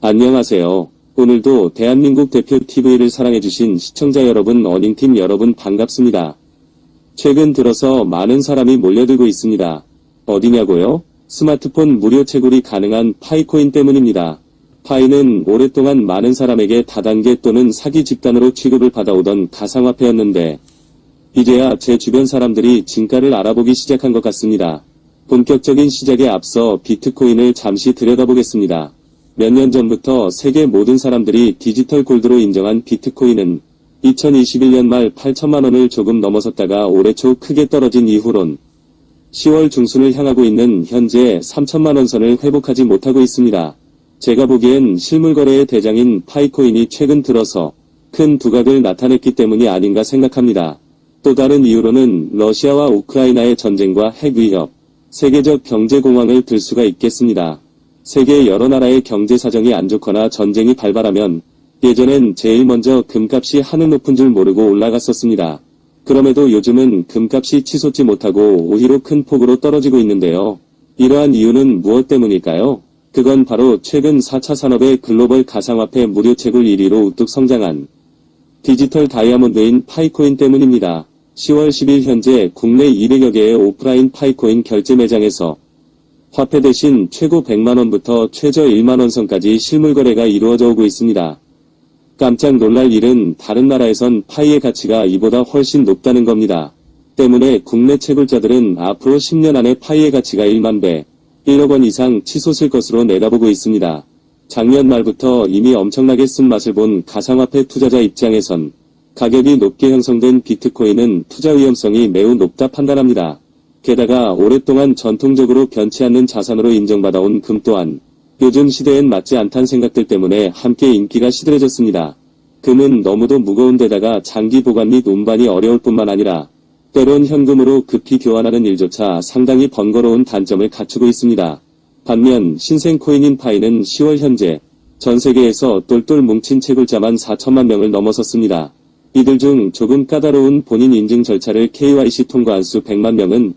안녕하세요. 오늘도 대한민국 대표 TV를 사랑해주신 시청자 여러분, 어닝팀 여러분 반갑습니다. 최근 들어서 많은 사람이 몰려들고 있습니다. 어디냐고요? 스마트폰 무료 채굴이 가능한 파이코인 때문입니다. 파이는 오랫동안 많은 사람에게 다단계 또는 사기 집단으로 취급을 받아오던 가상화폐였는데, 이제야 제 주변 사람들이 진가를 알아보기 시작한 것 같습니다. 본격적인 시작에 앞서 비트코인을 잠시 들여다보겠습니다. 몇 년 전부터 세계 모든 사람들이 디지털 골드로 인정한 비트코인은 2021년 말 8천만 원을 조금 넘어섰다가 올해 초 크게 떨어진 이후론 10월 중순을 향하고 있는 현재 3천만 원 선을 회복하지 못하고 있습니다. 제가 보기엔 실물 거래의 대장인 파이코인이 최근 들어서 큰 두각을 나타냈기 때문이 아닌가 생각합니다. 또 다른 이유로는 러시아와 우크라이나의 전쟁과 핵 위협, 세계적 경제 공황을 들 수가 있겠습니다. 세계 여러 나라의 경제 사정이 안 좋거나 전쟁이 발발하면 예전엔 제일 먼저 금값이 하늘 높은 줄 모르고 올라갔었습니다. 그럼에도 요즘은 금값이 치솟지 못하고 오히려 큰 폭으로 떨어지고 있는데요. 이러한 이유는 무엇 때문일까요? 그건 바로 최근 4차 산업의 글로벌 가상화폐 무료 채굴 1위로 우뚝 성장한 디지털 다이아몬드인 파이코인 때문입니다. 10월 10일 현재 국내 200여 개의 오프라인 파이코인 결제 매장에서 화폐 대신 최고 100만원부터 최저 1만원 선까지 실물 거래가 이루어져 오고 있습니다. 깜짝 놀랄 일은 다른 나라에선 파이의 가치가 이보다 훨씬 높다는 겁니다. 때문에 국내 채굴자들은 앞으로 10년 안에 파이의 가치가 1만 배, 1억 원 이상 치솟을 것으로 내다보고 있습니다. 작년 말부터 이미 엄청나게 쓴맛을 본 가상화폐 투자자 입장에선 가격이 높게 형성된 비트코인은 투자 위험성이 매우 높다 판단합니다. 게다가 오랫동안 전통적으로 변치 않는 자산으로 인정받아온 금 또한 요즘 시대엔 맞지 않다는 생각들 때문에 함께 인기가 시들해졌습니다. 금은 너무도 무거운 데다가 장기 보관 및 운반이 어려울 뿐만 아니라 때론 현금으로 급히 교환하는 일조차 상당히 번거로운 단점을 갖추고 있습니다. 반면 신생 코인인 파이는 10월 현재 전 세계에서 똘똘 뭉친 채굴자만 4천만 명을 넘어섰습니다. 이들 중 조금 까다로운 본인 인증 절차를 KYC 통과한 수 100만 명은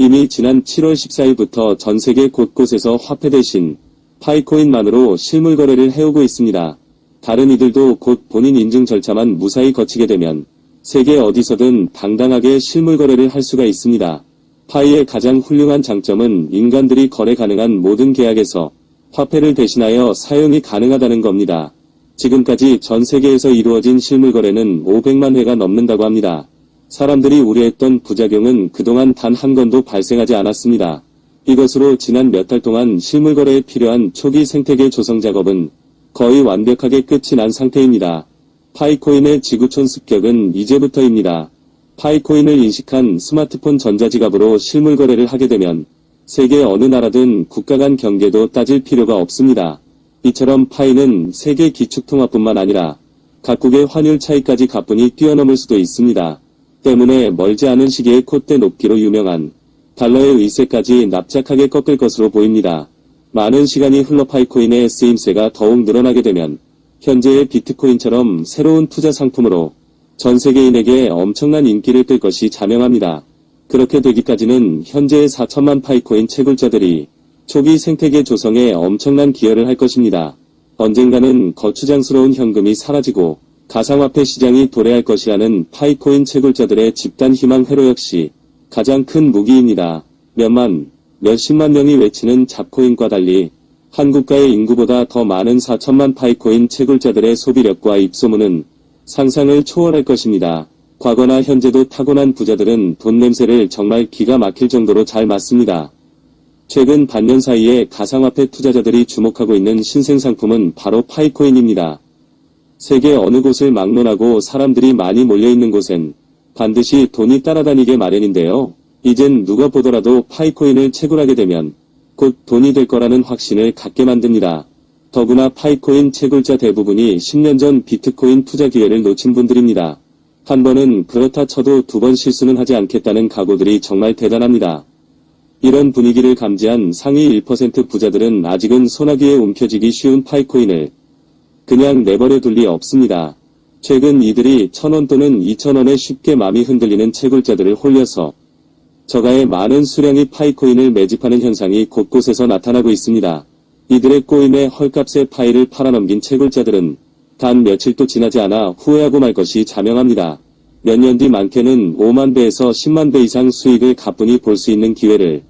이미 지난 7월 14일부터 전 세계 곳곳에서 화폐 대신 파이코인만으로 실물 거래를 해오고 있습니다. 다른 이들도 곧 본인 인증 절차만 무사히 거치게 되면 세계 어디서든 당당하게 실물 거래를 할 수가 있습니다. 파이의 가장 훌륭한 장점은 인간들이 거래 가능한 모든 계약에서 화폐를 대신하여 사용이 가능하다는 겁니다. 지금까지 전 세계에서 이루어진 실물 거래는 500만 회가 넘는다고 합니다. 사람들이 우려했던 부작용은 그동안 단 한 건도 발생하지 않았습니다. 이것으로 지난 몇 달 동안 실물 거래에 필요한 초기 생태계 조성 작업은 거의 완벽하게 끝이 난 상태입니다. 파이코인의 지구촌 습격은 이제부터입니다. 파이코인을 인식한 스마트폰 전자지갑으로 실물 거래를 하게 되면 세계 어느 나라든 국가 간 경계도 따질 필요가 없습니다. 이처럼 파이는 세계 기축통화뿐만 아니라 각국의 환율 차이까지 가뿐히 뛰어넘을 수도 있습니다. 때문에 멀지 않은 시기에 콧대 높기로 유명한 달러의 의세까지 납작하게 꺾을 것으로 보입니다. 많은 시간이 흘러 파이코인의 쓰임새가 더욱 늘어나게 되면 현재의 비트코인처럼 새로운 투자 상품으로 전 세계인에게 엄청난 인기를 끌 것이 자명합니다. 그렇게 되기까지는 현재의 4천만 파이코인 채굴자들이 초기 생태계 조성에 엄청난 기여를 할 것입니다. 언젠가는 거추장스러운 현금이 사라지고 가상화폐 시장이 도래할 것이라는 파이코인 채굴자들의 집단 희망 회로 역시 가장 큰 무기입니다. 몇만, 몇십만 명이 외치는 잡코인과 달리 한 국가의 인구보다 더 많은 4천만 파이코인 채굴자들의 소비력과 입소문은 상상을 초월할 것입니다. 과거나 현재도 타고난 부자들은 돈 냄새를 정말 기가 막힐 정도로 잘 맡습니다. 최근 반년 사이에 가상화폐 투자자들이 주목하고 있는 신생 상품은 바로 파이코인입니다. 세계 어느 곳을 막론하고 사람들이 많이 몰려있는 곳엔 반드시 돈이 따라다니게 마련인데요. 이젠 누가 보더라도 파이코인을 채굴하게 되면 곧 돈이 될 거라는 확신을 갖게 만듭니다. 더구나 파이코인 채굴자 대부분이 10년 전 비트코인 투자 기회를 놓친 분들입니다. 한 번은 그렇다 쳐도 두 번 실수는 하지 않겠다는 각오들이 정말 대단합니다. 이런 분위기를 감지한 상위 1% 부자들은 아직은 소나기에 움켜쥐기 쉬운 파이코인을 그냥 내버려 둘 리 없습니다. 최근 이들이 천원 또는 이천원에 쉽게 마음이 흔들리는 채굴자들을 홀려서 저가의 많은 수량의 파이코인을 매집하는 현상이 곳곳에서 나타나고 있습니다. 이들의 꼬임에 헐값에 파이를 팔아넘긴 채굴자들은 단 며칠도 지나지 않아 후회하고 말 것이 자명합니다. 몇 년 뒤 많게는 5만 배에서 10만 배 이상 수익을 가뿐히 볼 수 있는 기회를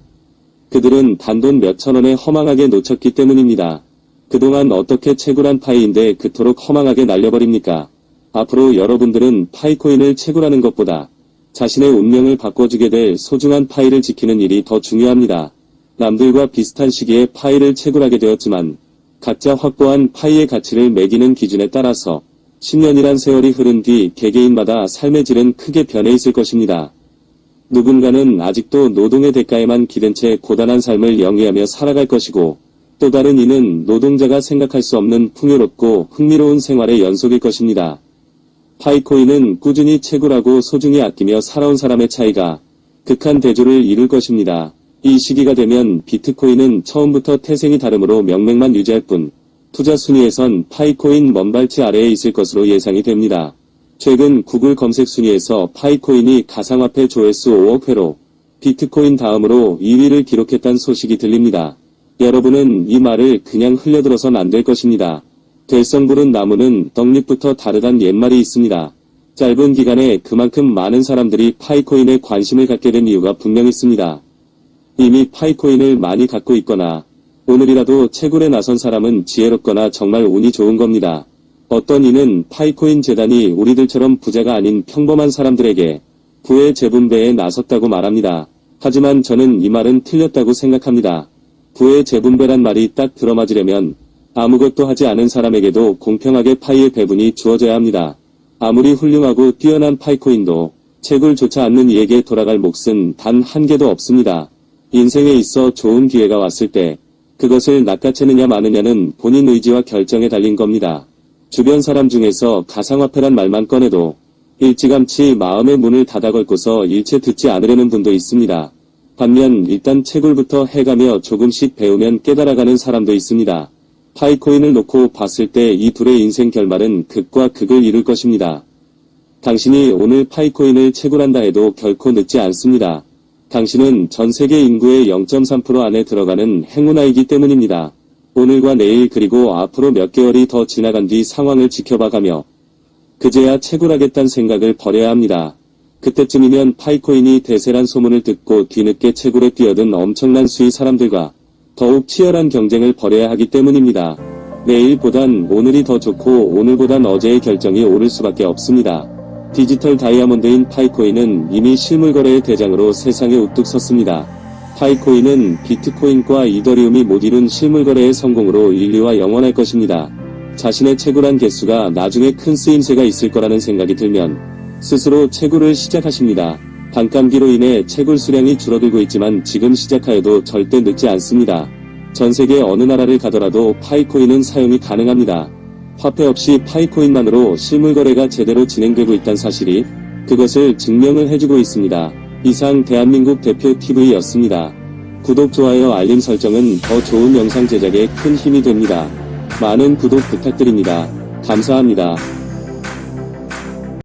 그들은 단돈 몇천 원에 허망하게 놓쳤기 때문입니다. 그동안 어떻게 채굴한 파이인데 그토록 허망하게 날려버립니까? 앞으로 여러분들은 파이코인을 채굴하는 것보다 자신의 운명을 바꿔주게 될 소중한 파이를 지키는 일이 더 중요합니다. 남들과 비슷한 시기에 파이를 채굴하게 되었지만 각자 확보한 파이의 가치를 매기는 기준에 따라서 10년이란 세월이 흐른 뒤 개개인마다 삶의 질은 크게 변해 있을 것입니다. 누군가는 아직도 노동의 대가에만 기댄 채 고단한 삶을 영위하며 살아갈 것이고 또 다른 이는 노동자가 생각할 수 없는 풍요롭고 흥미로운 생활의 연속일 것입니다. 파이코인은 꾸준히 채굴하고 소중히 아끼며 살아온 사람의 차이가 극한 대조를 이룰 것입니다. 이 시기가 되면 비트코인은 처음부터 태생이 다르므로 명맥만 유지할 뿐 투자 순위에선 파이코인 먼발치 아래에 있을 것으로 예상이 됩니다. 최근 구글 검색 순위에서 파이코인이 가상화폐 조회수 5억 회로 비트코인 다음으로 2위를 기록했다는 소식이 들립니다. 여러분은 이 말을 그냥 흘려들어선 안 될 것입니다. 될성부른 나무는 떡잎부터 다르단 옛말이 있습니다. 짧은 기간에 그만큼 많은 사람들이 파이코인에 관심을 갖게 된 이유가 분명 있습니다. 이미 파이코인을 많이 갖고 있거나 오늘이라도 채굴에 나선 사람은 지혜롭거나 정말 운이 좋은 겁니다. 어떤 이는 파이코인 재단이 우리들처럼 부자가 아닌 평범한 사람들에게 부의 재분배에 나섰다고 말합니다. 하지만 저는 이 말은 틀렸다고 생각합니다. 부의 재분배란 말이 딱 들어맞으려면 아무것도 하지 않은 사람에게도 공평하게 파이의 배분이 주어져야 합니다. 아무리 훌륭하고 뛰어난 파이코인도 채굴조차 않는 이에게 돌아갈 몫은 단 한 개도 없습니다. 인생에 있어 좋은 기회가 왔을 때 그것을 낚아채느냐 마느냐는 본인 의지와 결정에 달린 겁니다. 주변 사람 중에서 가상화폐란 말만 꺼내도 일찌감치 마음의 문을 닫아 걸고서 일체 듣지 않으려는 분도 있습니다. 반면 일단 채굴부터 해가며 조금씩 배우면 깨달아가는 사람도 있습니다. 파이코인을 놓고 봤을 때 이 둘의 인생 결말은 극과 극을 이룰 것입니다. 당신이 오늘 파이코인을 채굴한다 해도 결코 늦지 않습니다. 당신은 전 세계 인구의 0.3% 안에 들어가는 행운아이기 때문입니다. 오늘과 내일 그리고 앞으로 몇 개월이 더 지나간 뒤 상황을 지켜봐가며 그제야 채굴하겠다는 생각을 버려야 합니다. 그때쯤이면 파이코인이 대세란 소문을 듣고 뒤늦게 채굴에 뛰어든 엄청난 수의 사람들과 더욱 치열한 경쟁을 벌여야 하기 때문입니다. 내일보단 오늘이 더 좋고 오늘보단 어제의 결정이 오를 수밖에 없습니다. 디지털 다이아몬드인 파이코인은 이미 실물거래의 대장으로 세상에 우뚝 섰습니다. 파이코인은 비트코인과 이더리움이 못 이룬 실물거래의 성공으로 인류와 영원할 것입니다. 자신의 채굴한 개수가 나중에 큰 쓰임새가 있을 거라는 생각이 들면 스스로 채굴을 시작하십니다. 반감기로 인해 채굴 수량이 줄어들고 있지만 지금 시작하여도 절대 늦지 않습니다. 전 세계 어느 나라를 가더라도 파이코인은 사용이 가능합니다. 화폐 없이 파이코인만으로 실물 거래가 제대로 진행되고 있다는 사실이 그것을 증명을 해주고 있습니다. 이상 대한민국 대표 TV였습니다. 구독, 좋아요, 알림 설정은 더 좋은 영상 제작에 큰 힘이 됩니다. 많은 구독 부탁드립니다. 감사합니다.